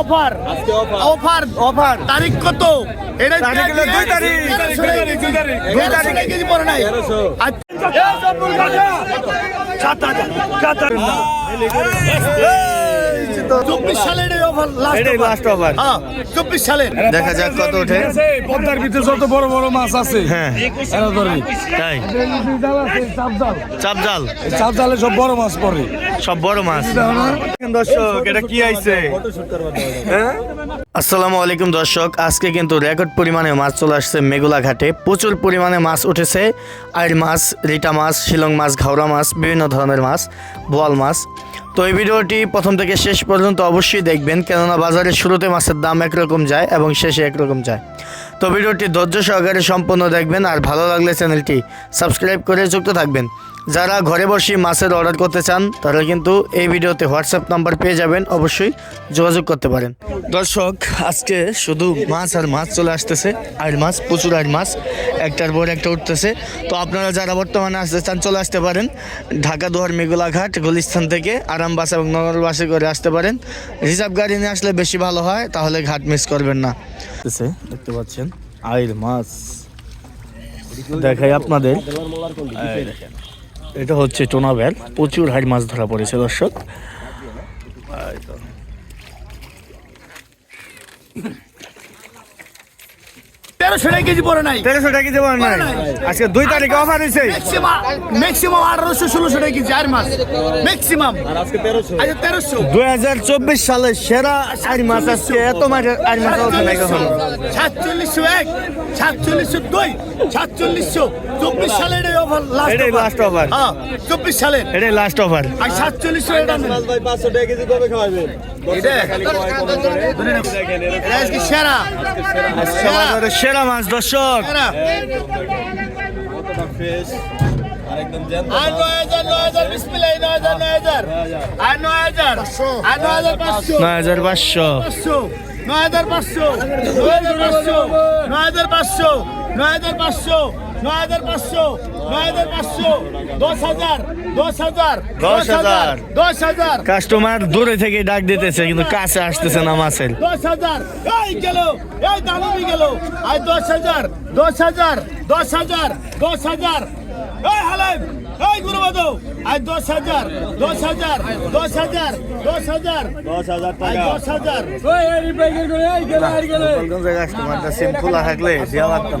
Offer. Offer. Offer তারিখ কত? এটা তারিখ দুই তারিখ। দুই তারিখ কেজি পরে নাই। চব্বিশ সালের অফার এটাই offer। হ্যাঁ চব্বিশ সালের দেখা যাক কত ওঠে। পদ্মার ভিতরে যত বড় বড় মাছ আছে হ্যাঁ। এরা তাই। চাপ জাল চাপ জালে সব বড় মাছ পড়ে। সব বড় মাছ। দর্শক এটা কি আইছে? হ্যাঁ? আসসালামু আলাইকুম দর্শক, আজকে কিন্তু রেকর্ড পরিমাণে মাছ চলে আসছে মেগুলা ঘাটে। প্রচুর পরিমাণে মাছ উঠেছে আইর মাছ, রিটা মাছ, শিলং মাছ, ঘাওড়া মাছ, বিভিন্ন ধরনের মাছ, বোয়াল মাছ। তো এই ভিডিওটি প্রথম থেকে শেষ পর্যন্ত অবশ্যই দেখবেন, কেননা বাজারে শুরুতে মাছের দাম একরকম যায় এবং শেষে একরকম যায়। তো ভিডিওটি ধৈর্য সহকারে সম্পূর্ণ দেখবেন আর ভালো লাগলে চ্যানেলটি সাবস্ক্রাইব করে যুক্ত থাকবেন। যারা ঘরে বসে মাছের অর্ডার করতে চান, তারা কিন্তু এই ভিডিওতে হোয়াটসঅ্যাপ নাম্বার পেয়ে যাবেন, অবশ্যই যোগাযোগ করতে পারেন। দর্শক, আজকে শুধু মাছ আর মাছ চলে আসতেছে আর মাছ, প্রচুর আর মাছ, একটার পর একটা উঠতেছে। তো আপনারা যারা বর্তমানে আসতে চান, চলে আসতে পারেন। ঢাকা দুয়ার মেগুলাঘাট গুলিস্তান থেকে আরাম বাস এবং নগর করে আসতে পারেন। রিজার্ভ গাড়ি নিয়ে আসলে বেশি ভালো হয়, তাহলে ঘাট মিস করবেন না। দেখতে পাচ্ছেন। আইর মাছ। দেখাই আপনাদের। এটা হচ্ছে টোনা ব্যাল। প্রচুর হাড় মাছ ধরা পড়েছে দর্শক। তেরোশো টাকা কেজি পরে নাই। তেরোশো টাকা কেজি পান নাই। আজকে দুই তারিখে অফার হয়েছে ম্যাক্সিমাম ম্যাক্সিমাম আঠারোশো ষোলোশো টাকা কেজি আর মাছ ম্যাক্সিমাম। আজকে তেরোশো। দুই হাজার চব্বিশ সালে সেরা আর মাছ আজকে এত মাছ আর মাছ ওঠে নাই কখনো সাতচল্লিশশো এক সাতচল্লিশশো দুই সাতচল্লিশশো চব্বিশ সালের এই অফার লাস্ট এটাই last offer। হ্যাঁ চব্বিশ সালের এটাই লাস্ট অফার আর সাতচল্লিশশো এটা নেন। এটা এটা আজকে সেরা সেরা। মাছ দর্শক। একদম নয় হাজার পাঁচশো। নয় হাজার পাঁচশো। নয় হাজার পাঁচশো। নয় হাজার পাঁচশো। নয় হাজার পাঁচশো নয় হাজার পাঁচশো দশ হাজার দশ হাজার দশ হাজার। দশ হাজার কাস্টমার দূরে থেকে ডাক দিতেছে কিন্তু কাছে আসতেছে না মাছের দশ হাজার এই গেল এই দামি গেল আর দশ হাজার দশ হাজার দশ হাজার দশ হাজার এই হালাইম এই গুরুবাদ আর দশ হাজার দশ হাজার দশ হাজার দশ হাজার দশ হাজার দশ হাজার গোপালগঞ্জের কাস্টমারটা সিম খোলা থাকলে দেওয়া লাগতাম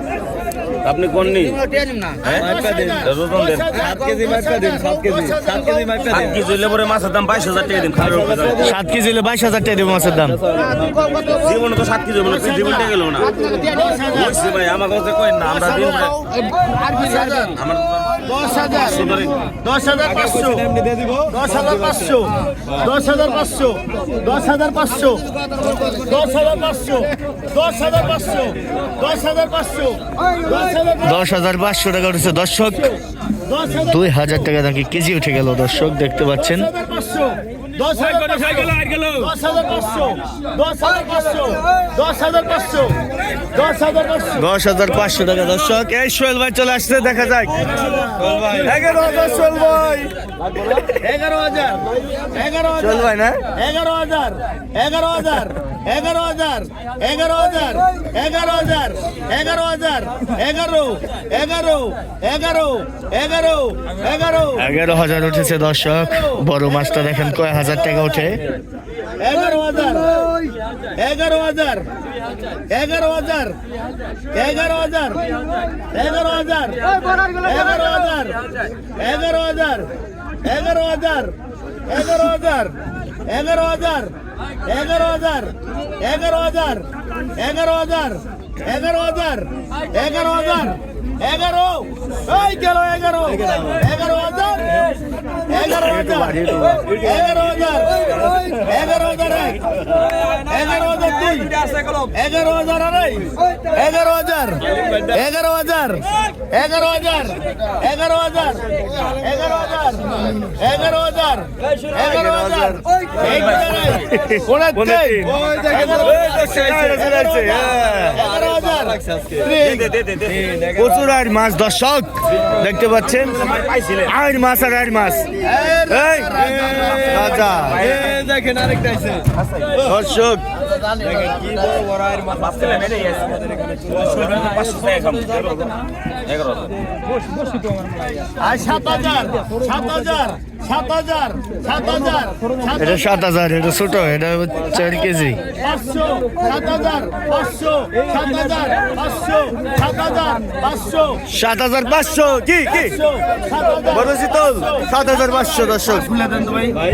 কেজি কোন নি। কেজি হইলে পরে মাছের দাম বাইশ হাজার টাকা দিন খাওয়ার উপরে সাত কেজি হলে বাইশ হাজার টাকা দেবো মাছের দাম। জীবনে তো সাত কেজি হলো উল্টে গেল না। আমার কাছে কই না আমরা দিন আমার দশ হাজার দশ হাজার পাঁচশো দশ হাজার পাঁচশো দশ হাজার পাঁচশো দশ হাজার পাঁচশো দশ হাজার পাঁচশো দশ হাজার পাঁচশো দশ হাজার পাঁচশো দশ হাজার পাঁচশো টাকা উঠেছে দর্শক দুই হাজার টাকা নাকি কেজি উঠে গেল দর্শক দেখতে পাচ্ছেন পাঁচশো দশ হাজার পাঁচশো। দশ হাজার পাঁচশো। দশ হাজার পাঁচশো। দশ হাজার পাঁচশো। দশ হাজার পাঁচশো। দশ হাজার পাঁচশো। টাকা দর্শক। এই সোহেল ভাই চলে আসছে দেখা যাক। এগারো হাজার সোহেল ভাই। এগারো হাজার। এগারো সোহেল হাজার ভাই না? এগারো হাজার। এগারো হাজার। এগারো হাজার এগারো হাজার এগারো হাজার এগারো হাজার এগারো এগারো এগারো এগারো এগারো এগারো হাজার উঠেছে দর্শক বড় মাছটা দেখেন কয় হাজার টাকা উঠে এগারো হাজার এগারো হাজার এগারো হাজার এগারো হাজার এগারো হাজার এগারো হাজার এগারো হাজার এগারো হাজার এগারো হাজার এগারো হাজার ఎగరోదర్ ఎగరోదర్ ఎగరోదర్ ఎగరోదర్ ఎగరోదర్ এগারো এই গেল এগারো এগারো হাজার এগারো হাজার এগারো হাজার এগারো হাজার এগারো হাজার দুই এগারো হাজার আড়াই এগারো হাজার এগারো হাজার এগারো হাজার এগারো হাজার এগারো হাজার এগারো হাজার এগারো হাজার এগারো হাজার প্রচুর আর মাছ দর্শক দেখতে পাচ্ছেন? আর মাছ আর আর মাছ। দর্শক এটা সাত হাজার এটা ছোট এটা চার কেজি। পাঁচশো সাত হাজার পাঁচশো সাত হাজার পাঁচশো সাত হাজার পাঁচশো। সাত হাজার পাঁচশো কি কি? পাঁচশো সাত হাজার বড় শীতল সাত হাজার পাঁচশো দর্শক। ভাই।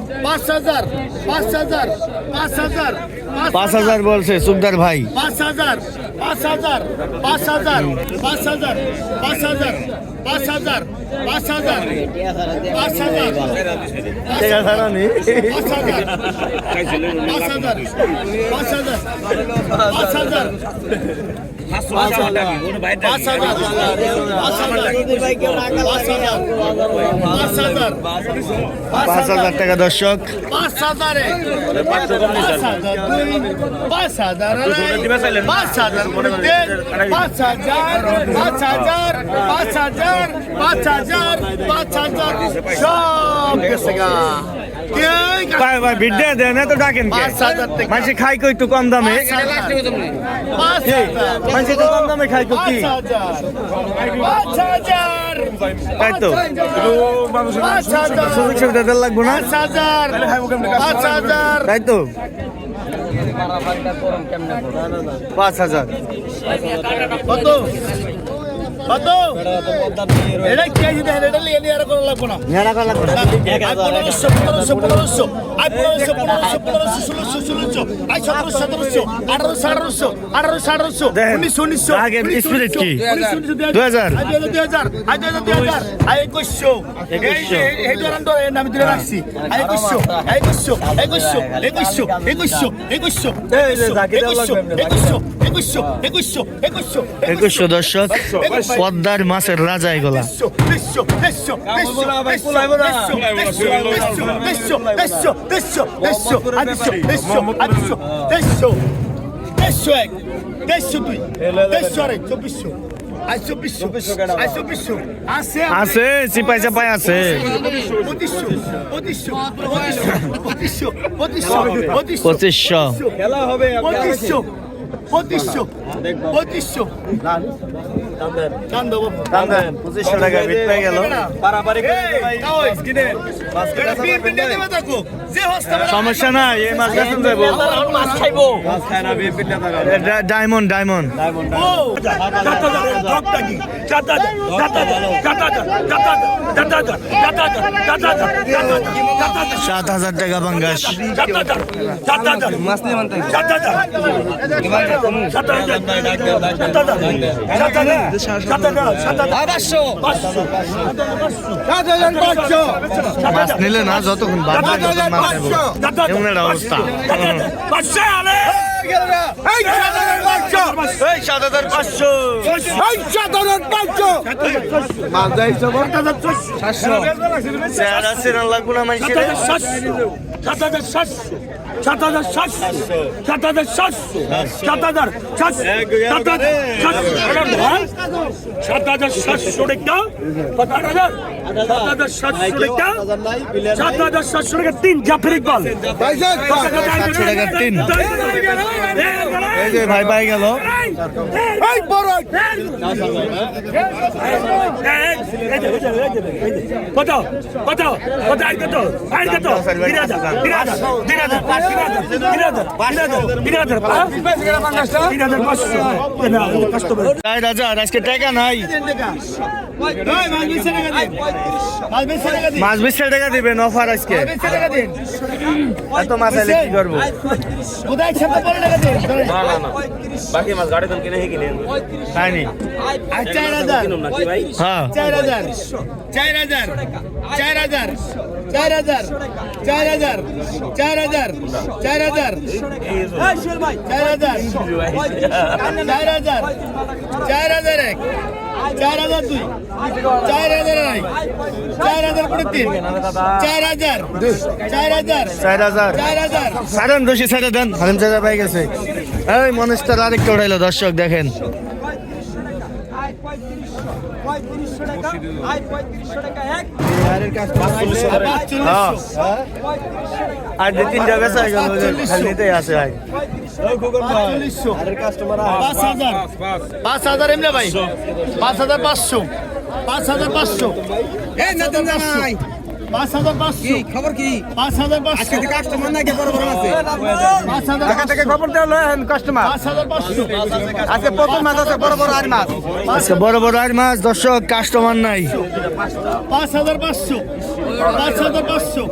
পাঁচ হাজার পাঁচ হাজার পাঁচ হাজার পাঁচ হাজার বলছে সুকদার ভাই পাঁচ হাজার পাঁচ হাজার পাঁচ হাজার পাঁচ হাজার পাঁচ হাজার পাঁচ হাজার পাঁচ হাজার পাঁচ হাজার পাঁচ হাজার পাঁচ হাজার পাঁচ হাজার পাঁচ হাজার টাকা দর্শক। পাঁচ হাজারে পাঁচ হাজার পাঁচ হাজার পাঁচ হাজার পাঁচ হাজার পাঁচ হাজার পাঁচ হাজার পাঁচ হাজার সব গেছে গা। ভাই ভাই ভিড় দিয়ে দেন এত ডাকেন মানুষে খাই কই একটু কম দামে? মানুষে একটু কম দামে খাই কি তাই তো। সুযোগ সুবিধা লাগবো না? তাই তো। পাঁচ হাজার। কত? একুশশো। দর্শক। পদ্মার মাছের রাজা এগুলা। আছে চিপাই চাপাই আছে। পঁচিশশো। খেলা হবে পঁচিশশো পঁচিশশো দাম পঁচিশশো টাকা সমস্যা নাই এই মাছ বেতন দেবো ডায়মন্ড ডায়মন্ড সাত হাজার টাকা বাঙ্গাস মাছ নিলে না যতক্ষণ এমন একটা অবস্থা সাত হাজার সাতশো সাত হাজার সাতশো সাত হাজার সাতশো সাত হাজার সাত হাজার সাতশো টাকা সাত হাজার সাত হাজার সাতশো টাকা সাত হাজার সাতশো টাকা তিন জাফর ইকবাল সাতশো টাকা তিন এই যে ভাই ভাই গেল কত কত কত আর কত আর কত মাছ বিশ টাকা দিবেন অফার আজকে। এত মাছ কি করব? বাকি মাছ গাড়ি কিনে কিনে। তাই হ্যাঁ। চার হাজার। চার হাজার। চার হাজার। চার হাজার। চার হাজার চার হাজার চার হাজার চার হাজার চার হাজার চার হাজার চার হাজার এক চার হাজার দুই চার হাজার এক চার হাজার করে তিন চার হাজার চার হাজার চার হাজার। চার হাজার। সারেন রশি সাইডে দেন। হারিম চাচা পাই গেছে। এই মনস্টার আরেকটা উঠাইলো দর্শক দেখেন। পঁয়ত্রিশশো টাকা আই পঁয়ত্রিশশো টাকা এক। হ্যাঁ। আর দু তিনটা বেসা নিতেই আছে ভাই। পাঁচ হাজার। এমনি ভাই। পাঁচ হাজার। পাঁচশো। পাঁচ হাজার পাঁচশো। এই না পাঁচ হাজার পাঁচশো। খবর কি? পাঁচ হাজার পাঁচশো। কাস্টমার নাকি বড় বড় আছে? পাঁচ হাজার ঢাকা থেকে খবর দেওয়া কাস্টমার পাঁচ হাজার পাঁচশো। আজকে প্রথম মাছ আছে বড় বড় আর মাছ। আজকে বড় বড় আর মাছ দর্শক কাস্টমার নাই। পাঁচ হাজার পাঁচশো। পাঁচ হাজার পাঁচশো।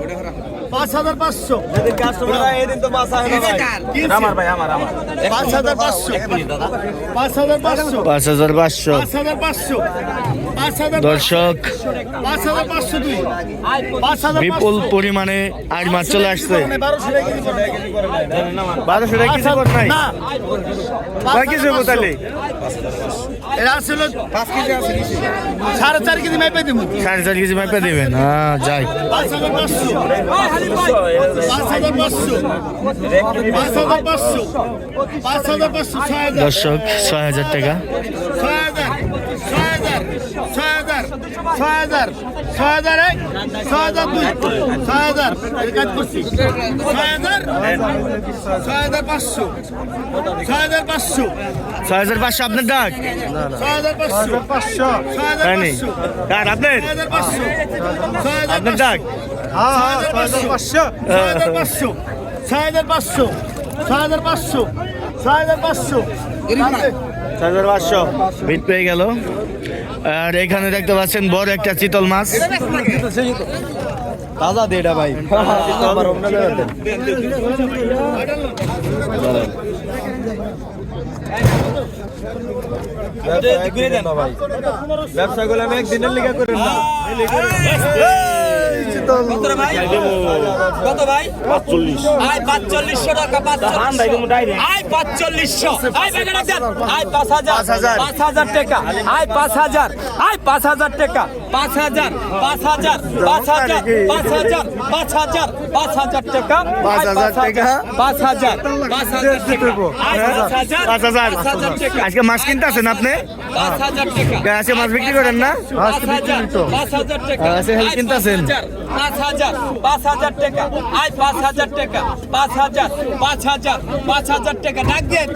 পাঁচ হাজার পাঁচশো আমার ভাই আমার আমার পাঁচ হাজার পাঁচশো পাঁচ হাজার পাঁচশো পাঁচ হাজার পাঁচশো পাঁচ হাজার পাঁচশো পাঁচ হাজার দর্শক পাঁচ হাজার পাঁচশো দুই পাঁচ হাজার বিপুল পরিমাণে আর মাছ চলে আসছে বারোশো টাকা কেজি করে। কিছু কর নাই কিছু এরা ছিল পাঁচ কেজি আছে সাড়ে চার কেজি মেপে দিব সাড়ে চার কেজি মাপে দিবেন। হ্যাঁ যাই। পাঁচ হাজার পাঁচশো। পাঁচ হাজার পাঁচশো। পাঁচ হাজার পাঁচশো। পাঁচ হাজার পাঁচশো দর্শক ছয় হাজার টাকা। ছয় হাজার ছয় হাজার ছয় হাজার ছয় হাজার ছয় হাজার এক ছয় হাজার দুই ছয় হাজার কাজ করছি ছয় হাজার ছয় হাজার পাঁচশো ছয় হাজার পাঁচশো ছয় হাজার পাঁচশো আপনার ডাক ছয় হাজার পাঁচশো পাঁচশো ছয় হাজার পাঁচশো ডাক আপনার পাঁচশো ছয় হাজার আপনার ডাক ছয় পাঁচশো ছয় হাজার পাঁচশো ছয় হাজার পাঁচশো ছয় হাজার পাঁচশো ছয় হাজার পাঁচশো বিট পেয়ে গেল। আর এখানে দেখতে পাচ্ছেন বড় একটা চিতল মাছ। তাজা দে এটা ভাই। ব্যবসা গুলো আমি একদিনের লিগা করি না। টাকা টাকা। টাকা। টাকা। আজকে মাছ কিনতাছেন আপনি? 5000 টাকা। আজকে মাছ বিক্রি করেন না? 5000 পাঁচ হাজার পাঁচ হাজার টাকা আয় পাঁচ হাজার টাকা পাঁচ হাজার পাঁচ হাজার পাঁচ হাজার টাকা ডাক দেন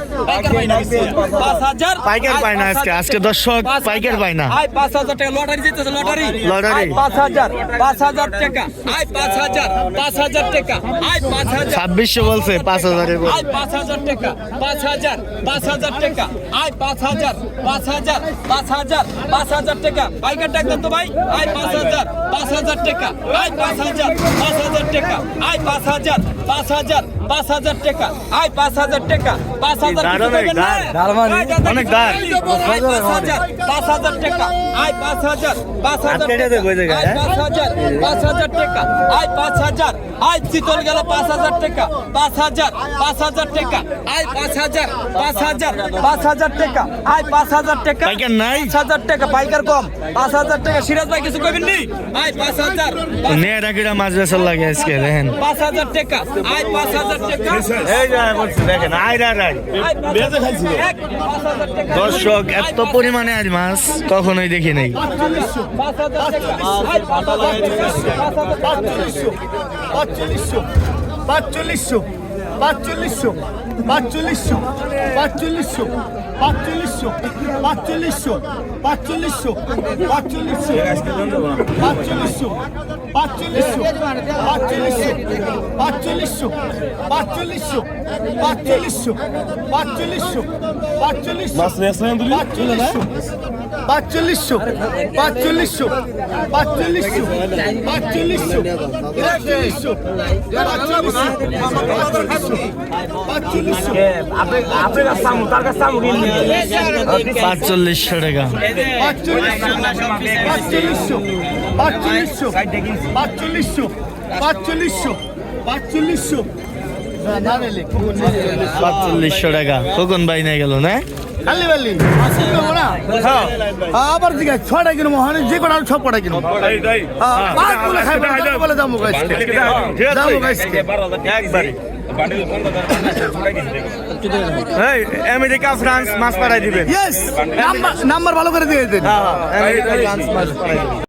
পাঁচ হাজার পাইকার পায় না আজকে। আজকে হাজার। দর্শক পাইকার পায় না। আয় পাঁচ হাজার টাকা লটারি জিতেছে লটারি লটারি। পাঁচ হাজার পাঁচ হাজার টাকা আয় পাঁচ হাজার পাঁচ হাজার টাকা আয় পাঁচ হাজার ছাব্বিশশো বলছে পাঁচ হাজারের বল। আয় পাঁচ হাজার টাকা পাঁচ হাজার পাঁচ হাজার টাকা আয় পাঁচ হাজার পাঁচ হাজার পাঁচ হাজার পাঁচ হাজার টাকা পাইকার দেন তো ভাই আয় পাঁচ হাজার পাঁচ হাজার টাকা আয় পাঁচ হাজার পাঁচ হাজার টাকা। আয় পাঁচ হাজার পাঁচ হাজার। পাঁচ হাজার টাকা আয় পাঁচ হাজার টাকা পাঁচ হাজার অনেক, মানে? পাঁচ হাজার পাঁচ হাজার টাকা আয় পাঁচ হাজার পাঁচ হাজার হ্যাঁ? পাঁচ হাজার পাঁচ হাজার টাকা আয় পাঁচ হাজার আয় চিতল গেল পাঁচ হাজার টাকা পাঁচ হাজার পাঁচ হাজার টাকা আয় পাঁচ হাজার পাঁচ হাজার পাঁচ হাজার টাকা আয় পাঁচ হাজার টাকা নাই? পাঁচ হাজার টাকা পাইকার কম পাঁচ হাজার টাকা সিরাজ ভাই কিছু কইবেন নি আয় পাঁচ হাজার পাঁচ- নিয়ে মাছ বেচার লাগে আজকে দেখেন পাঁচ হাজার টাকা আয় পাঁচ হাজার দর্শক এত পরিমাণে আজ মাছ কখনোই দেখি নাই। পাঁচচল্লিশশো পাঁচচল্লিশশো পাঁচচল্লিশশো পাঁচচল্লিশশো পাঁচচল্লিশশো পাঁচচল্লিশশো পাঁচচল্লিশশো পাঁচচল্লিশশো পাঁচচল্লিশশো পাঁচচল্লিশশো পাঁচচল্লিশশো পাঁচচল্লিশশো পাঁচচল্লিশশো পাঁচচল্লিশশো পাঁচচল্লিশশো পাঁচচল্লিশশো পাঁচচল্লিশশো পাঁচচল্লিশশো পাঁচচল্লিশশো পাঁচচল্লিশশো পাঁচচল্লিশশো পাঁচচল্লিশশো টাকা। পাঁচচল্লিশশো পাঁচচল্লিশশো পাঁচচল্লিশশো পাঁচচল্লিশশো পাঁচচল্লিশশো। পাঁচচল্লিশশো টাকা। খোকন ভাই নিয়ে গেল না? খালি বালি। হ্যাঁ। আবার দিকে ছটা কিনো মহানে যে কটা সব কটা কিনো। পাঁচ বলে দশ বলে দাম গাইছে দাম গাইছে పండుగ এই আমেরিকা ফ্রান্স মাছ পাঠাই দিবেন। ইয়েস নাম্বার ভালো করে দিয়ে দেন। আমেরিকা ফ্রান্স মাছ পাঠাই দিবেন।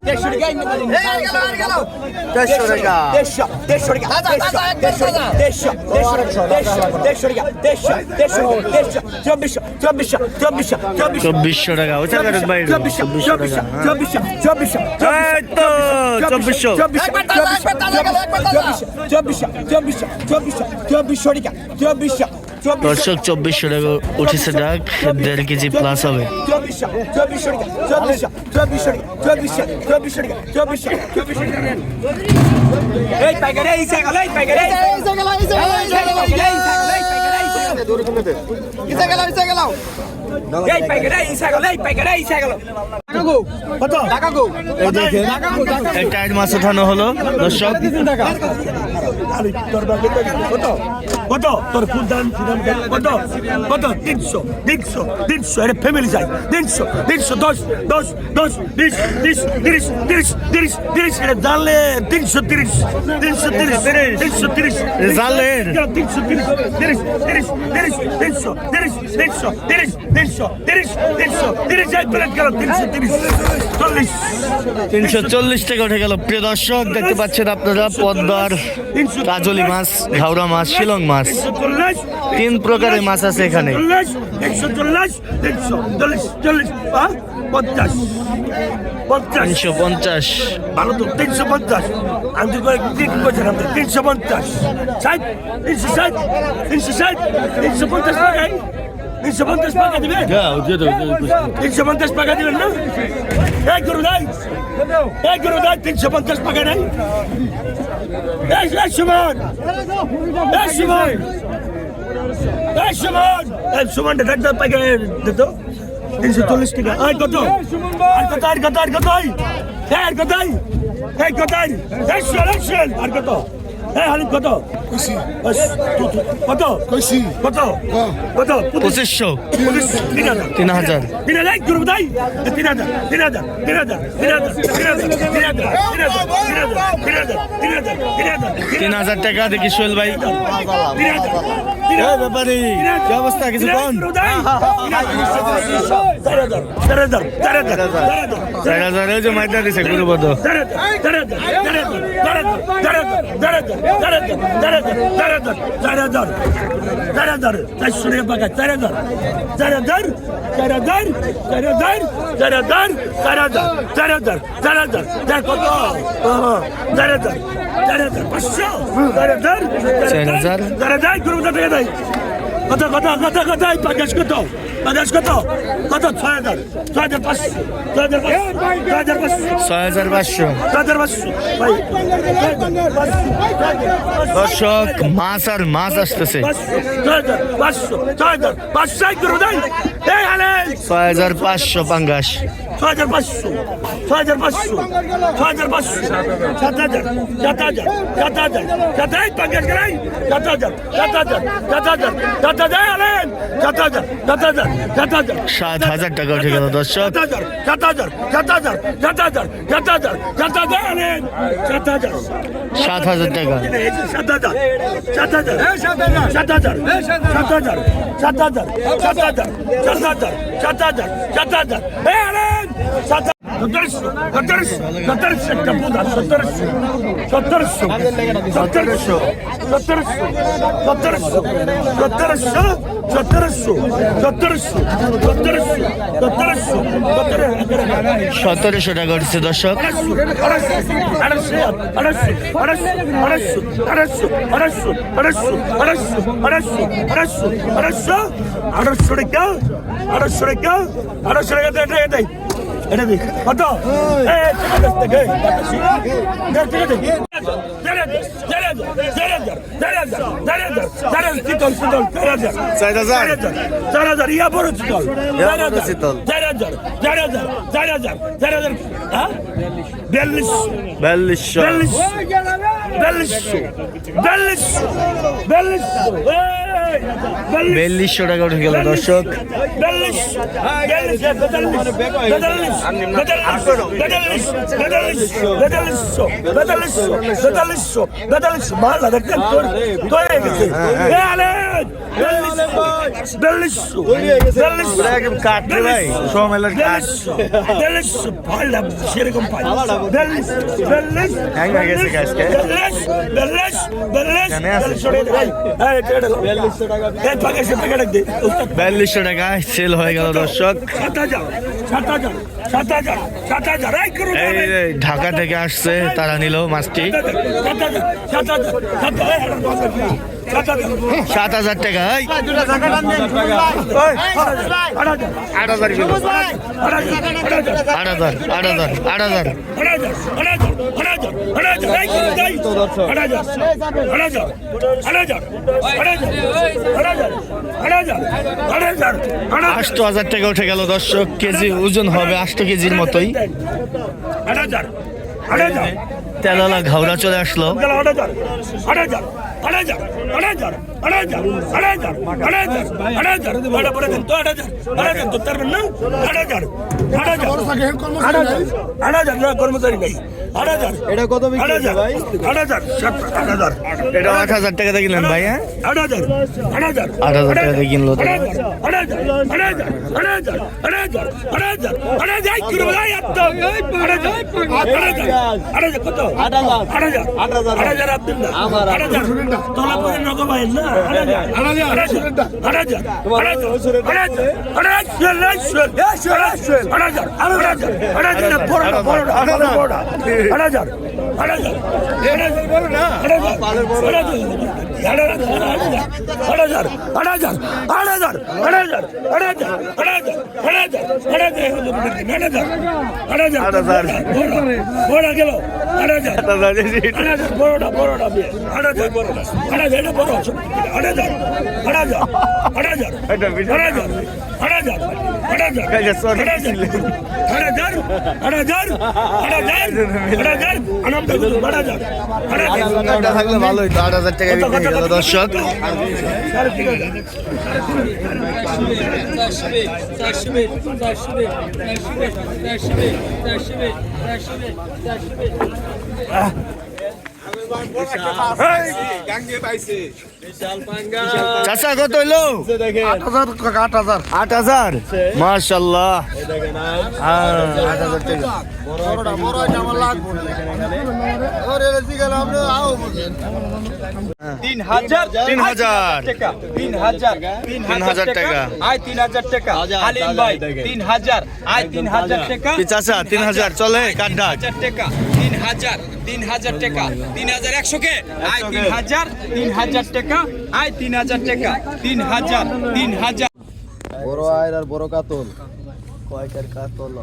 চব্বিশশো চব্বিশশো চব্বিশশো চব্বিশশো। চব্বিশশো টাকা ওইটা ভাই চব্বিশশো চব্বিশশো চব্বিশশো। চব্বিশশো চব্বিশশো চব্বিশশো চব্বিশশো চব্বিশশো চব্বিশশো চব্বিশশো চব্বিশশো চব্বিশশো চব্বিশশো দর্শক চব্বিশশো টাকা উঠেছে ডাক দেড় কেজি প্লাস হবে। এই পাইকারে ইসা গেল টাইট মাছ ওঠানো হলো দর্শক। কত? তোর ফুলদান ফুলদান কত? কত? তিনশো তিনশো তিনশো। এটা ফ্যামিলি চাই তিনশো তিনশো দশ দশ দশ বিশ বিশ তিরিশ তিরিশ তিরিশ তিরিশ। এটা জানলে তিনশো তিরিশ তিনশো তিরিশ তিনশো তিরিশ। জানলে তিনশো তিরিশ তিরিশ তিরিশ তিরিশ তিনশো তিরিশ তিনশো তিরিশ তিনশো তিরিশ তিনশো তিরিশ তিরিশ তিরিশ। তিনশো চল্লিশ টাকা উঠে গেল। প্রিয় দর্শক, দেখতে পাচ্ছেন আপনারা পদ্মার কাজলি মাছ ঘাওড়া মাছ, শিলং মাছ। তিন প্রকারের মাছ আছে এখানে। তিনশো পঞ্চাশ। ভালো তো তিনশো পঞ্চাশ। আমি তিনশো পঞ্চাশ ষাট তিনশো ষাট তিনশো ষাট তিনশো পঞ্চাশ টাকায় তিনশো পঞ্চাশ টাকা দিবে? তিনশো পঞ্চাশ টাকা দিবেন না? এক করু নাই। এক করু নাই তিনশো পঞ্চাশ টাকা নাই। এই এই সুমন। এই সুমন। এই সুমন। এই সুমনটা থাকতে পাইকে দিত তিনশো চল্লিশ টাকা। আর কত? আর কত আর কত আর কত আর কত এই কত এই এই আর কত? হ্যাঁ হালিম কত কত কত কত পঁচিশশো তিন হাজার তিন হাজার গুরু ভাই তিন হাজার তিন হাজার তিন হাজার তিন হাজার তিন হাজার টাকা দেখি সোহেল ভাই ব্যাপারে কি অবস্থা কিছু কন চার হাজার চার হাজার ভাই কত কত কত কত এই কত পাঁচ কত কত ছয় হাজার ছয় হাজার পাঁচশো ছয় হাজার পাঁচশো ছয় হাজার পাঁচশো ছয় হাজার পাঁচশো দর্শক মাছ আর মাছ আসতেছে ছয় হাজার পাঁচশো ছয় হাজার পাঁচশো করে দেয় পাঙ্গাস ছয় হাজার পাঁচশো ছয় হাজার পাঁচশো ছয় হাজার পাঁচশো সাত হাজার সাত হাজার সাত হাজার সাত হাজার পাঙ্গাস গেলাই সাত হাজার সাত হাজার সাত হাজার সাত হাজার আলেন সাত হাজার সাত হাজার সাত হাজার সাত হাজার টাকা উঠে গেল দর্শক সাত হাজার সাত হাজার সাত হাজার সাত হাজার সাত হাজার সাত হাজার আলেন সাত হাজার সাত হাজার টাকা সাত হাজার সাত হাজার সাত হাজার সাত হাজার সাত হাজার সাত হাজার সাত হাজার সাত হাজার সাত হাজার সাত হাজার সাত সতেরোশো সতেরোশো সতেরোশো একটা বুধা সতেরোশো সতেরোশো সতেরোশো সতেরোশো সতেরোশো সতেরোশো সতেরোশো সতেরোশো সতেরোশো সতেরোশো সতেরোশো টাকা উঠেছে দর্শক আড়াইশো টাকা আড়াইশো টাকা আড়াইশো টাকা এটা এটাই এটা দিক কত বিয়াল্লিশ বিয়াল্লিশ বিয়াল্লিশ বিয়াল্লিশ বিয়াল্লিশশো টাকা উঠে গেল দর্শক বেতাল্লিশশো বেতালিশ বেতাল্লিশশো বাংলা দেখতেন সেরকম টাকা সেল হয়ে গেল দর্শক। ঢাকা থেকে আসছে তারা নিল মাছটি সাত হাজার টাকা আট হাজার আট হাজার আট হাজার আট হাজার আষ্ট হাজার টাকা উঠে গেল দর্শক কেজি ওজন হবে আষ্ট কেজির মতোই তেলালা ঘাওড়া চলে আসলো અઢાર અઢાર અઢાર અઢાર અઢાર અઢાર અઢાર બરાબર તો અઢાર બરાબર તો તાર ના અઢાર અઢાર અઢાર ના কর্মচারী নাই আড়াজার এটা কত বিক্রি ভাই আড়াজার আড়াজার এটা 8000 টাকা দিয়ে কিনলেন দোলাপুরের নগবাইল না? আড়াই হাজার আড়াই হাজার আড়াই হাজার Karadar. Karadar. Karadar. Karadar. Karadar. Karadar. Karadar. Anam দেখো কারাদার কারাদার থাকলে ভালো হইতো আট হাজার টাকা বিক্রি হয়ে গেল দর্শক Ah চাচা কত হইল? আট হাজার আট হাজার। মার্শাল্লাহ আট হাজার? তিন হাজার তিন হাজার তিন হাজার তিন হাজার টাকা আয় তিন হাজার টাকা। হালিম ভাই তিন হাজার আয় তিন হাজার টাকা। কি তিন হাজার? চলে কাঠ টাকা তিন হাজার তিন হাজার টাকা। তিন হাজার একশো কে? আয় তিন হাজার তিন হাজার টাকা। আয় তিন হাজার টাকা। তিন হাজার তিন হাজার বড় আয়ের আর বড় কাতল। কয়টার কাতল?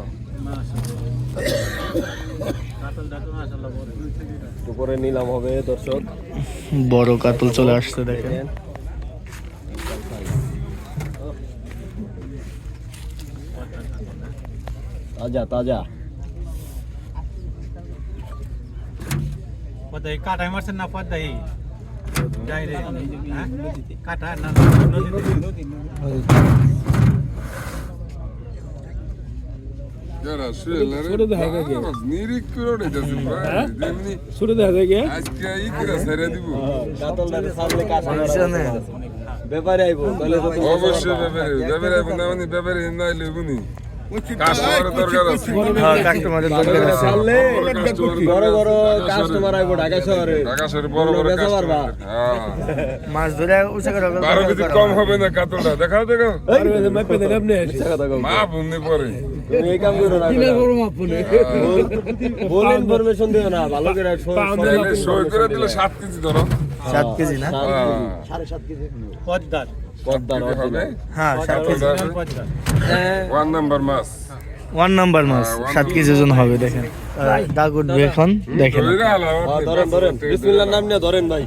উপরে নিলাম হবে দর্শক। বড় কাতল চলে আসছে দেখেন। তাজা তাজা। পদ্মাই কাটায় মারছেন না পদ্মাই হ্যাঁ? কাটা না ছোট দেখা যায় ব্যাপারে আইব অবশ্যই ব্যাপারে ব্যাপারে আইব না মানে ব্যাপারে না আইলে বুনি হ্যাঁ হ্যাঁ। মাছ ধরে কম হবে। না কাতলটা? দেখা দেখাও। মিথ্যা মা বুন্দি পরে। তুমি এই কাম করো না বল ইনফরমেশন দিও না ভালো করে সই করে দিলে সাত কেজি ধরো। সাত কেজি না? পদ্মার। পদ্মার কেজি হবে? হ্যাঁ সাত কেজি। ওয়ান নাম্বার মাছ। ওয়ান নাম্বার মাছ সাত কেজি ওজন হবে দেখেন। দাগ উঠবে এখন দেখেন। হ্যাঁ, ধরেন ধরেন। বিসমিল্লাহর নাম নিয়ে ধরেন ভাই।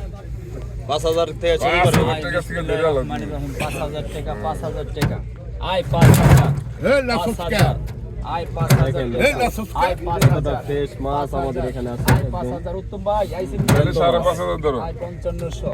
পাঁচ হাজার থেকে শুরু পাঁচ পাঁচ হাজার টাকা পাঁচ হাজার টাকা। আয় পাঁচ হাজার। পাঁচ হাজার। আয় পাঁচ হাজার। টাকা, আয় পাঁচ হাজার। ফ্রেশ মাছ আমাদের এখানে আছে আয় পাঁচ হাজার। উত্তম ভাই আইসি সাড়ে পাঁচ হাজার ধরো। আয় পঞ্চান্নশো।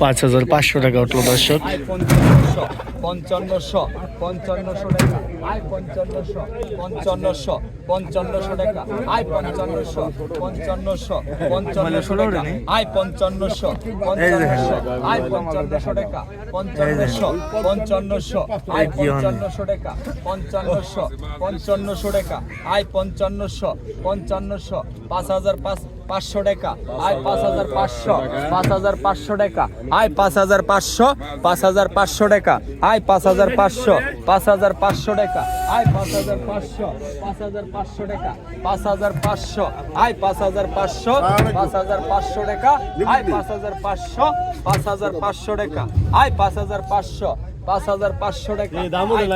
পাঁচ হাজার পাঁচশো টাকা উঠল দর্শক। পঞ্চান্নশো পঞ্চান্নশো পঞ্চান্নশো টাকা। আয় পঞ্চান্নশো পঞ্চান্নশো পঞ্চান্নশো টাকা। আয় পঞ্চান্নশো পঞ্চান্নশো পঞ্চান্নশো টাকা। আয় পঞ্চান্নশো পঞ্চান্নশো আয় পঞ্চান্নশো টাকা। পঞ্চান্নশো পঞ্চান্নশো আয় পঞ্চান্নশো টাকা। পঞ্চান্নশো পঞ্চান্নশো টাকা। আয় পঞ্চান্নশো পঞ্চান্নশো পাঁচ হাজার পাঁচ পাঁচশো টাকা আয় পাঁচ হাজার পাঁচশো পাঁচ হাজার পাঁচশো টাকা আয় পাঁচ হাজার পাঁচশো পাঁচ হাজার পাঁচশো টাকা আয় পাঁচ হাজার পাঁচশো পাঁচ হাজার পাঁচশো টাকা আয় পাঁচ হাজার পাঁচশো পাঁচ হাজার পাঁচশো টাকা পাঁচ হাজার পাঁচশো আয় পাঁচ হাজার পাঁচশো পাঁচ হাজার পাঁচশো টাকা আয় পাঁচ হাজার পাঁচশো পাঁচ হাজার পাঁচশো টাকা আয় পাঁচ হাজার পাঁচশো পাঁচ হাজার পাঁচশো টাকা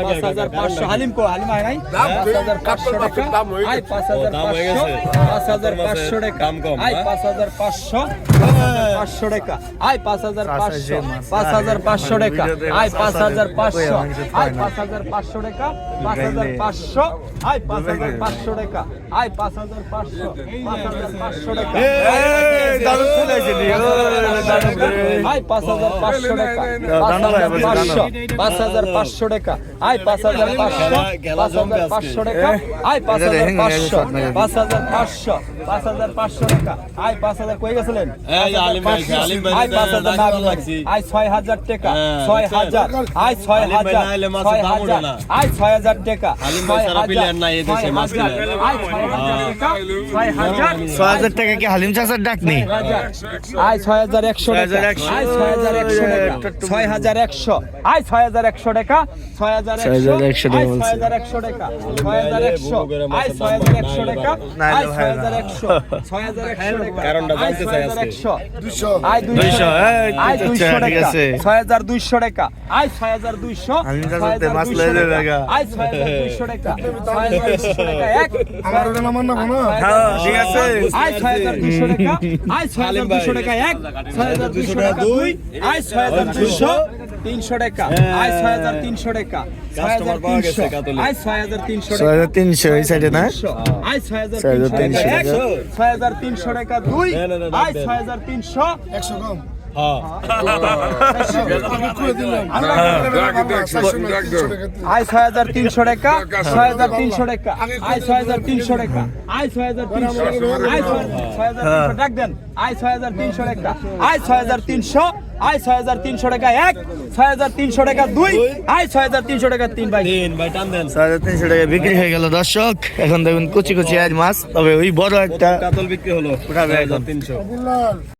পাঁচ হাজার পাঁচশো হালিম কো হালিম হয় নাই পাঁচ হাজার পাঁচশো টাকা আয় পাঁচ হাজার পাঁচশো পাঁচ হাজার পাঁচশো টাকা আয় পাঁচ হাজার পাঁচশো পাঁচশো টাকা আয় পাঁচ হাজার পাঁচশো পাঁচ হাজার পাঁচশো টাকা আয় পাঁচ হাজার পাঁচশো আয় পাঁচ হাজার পাঁচশো টাকা পাঁচ হাজার পাঁচশো আয় পাঁচ হাজার পাঁচশো টাকা আয় পাঁচ হাজার পাঁচশো পাঁচশো টাকা আয় পাঁচ হাজার পাঁচশো টাকা পাঁচশো পাঁচ হাজার পাঁচশো টাকা আয় পাঁচ হাজার পাঁচশো পাঁচ হাজার পাঁচশো টাকা আয় পাঁচ হাজার পাঁচশো পাঁচ হাজার পাঁচশো পাঁচ হাজার পাঁচশো টাকা আয় পাঁচ হাজার কই গেছিলেন আয় পাঁচ হাজার না আয় ছয় হাজার টাকা ছয় হাজার আয় ছয় হাজার ছয় হাজার আয় ছয় হাজার টাকা ছয় হাজার আয় ছয় হাজার টাকা টাকা কি হালিম চাষার ডাক নেই আয় ছয় হাজার একশো টাকা আয় ছয় হাজার একশো টাকা ছয় হাজার একশো আয় ছয় হাজার একশো টাকা ছয় হাজার একশো আয় ছয় হাজার একশো টাকা ছয় হাজার একশো আয় ছয় হাজার একশো টাকা আয় ছয় হাজার একশো ছয় হাজার একশো টাকা কারণটা জানতে চাই। একশো আয় দুইশো, আয় আচ্ছা, দুইশো টাকা ছয় হাজার দুইশো টাকা আয় ছয় হাজার দুইশো টাকা। আয় ছয় হাজার দুইশো টাকা এক আমার না কোনো হ্যাঁ ঠিক আছে হাজার দুইশো টাকা আয় ছয় হাজার দুইশো টাকা এক ছয় হাজার দুইশো টাকা দুই হাজার দুইশো তিনশো টাকা আয় ছয় হাজার তিনশো টাকা ছয় হাজার তিনশো আয় ছয় হাজার তিনশো ছয় টাকা হাজার তিনশো এই সাইডে না হাজার তিনশো টাকা তিনশো এক ছয় হাজার তিনশো টাকা দুই হাজার তিনশো একশো কম আয় ছয় হাজার তিনশো টাকা ছয় হাজার তিনশো টাকা আয় ছয় হাজার তিনশো টাকা আয় ছয় হাজার তিনশো আয় ছয় ছয় হাজার তিনশো ডাক দেন আয় ছয় হাজার তিনশো টাকা আয় ছয় হাজার তিনশো আয় ছয় হাজার তিনশো টাকা এক ছয় হাজার তিনশো টাকা দুই আয় ছয় হাজার তিনশো টাকা তিন ভাই তিন ভাই টান দেন ছয় হাজার তিনশো টাকা বিক্রি হয়ে গেল দর্শক এখন দেখুন কুচি কুচি আজ মাছ তবে ওই বড় একটা কাতল বিক্রি হলো তিনশো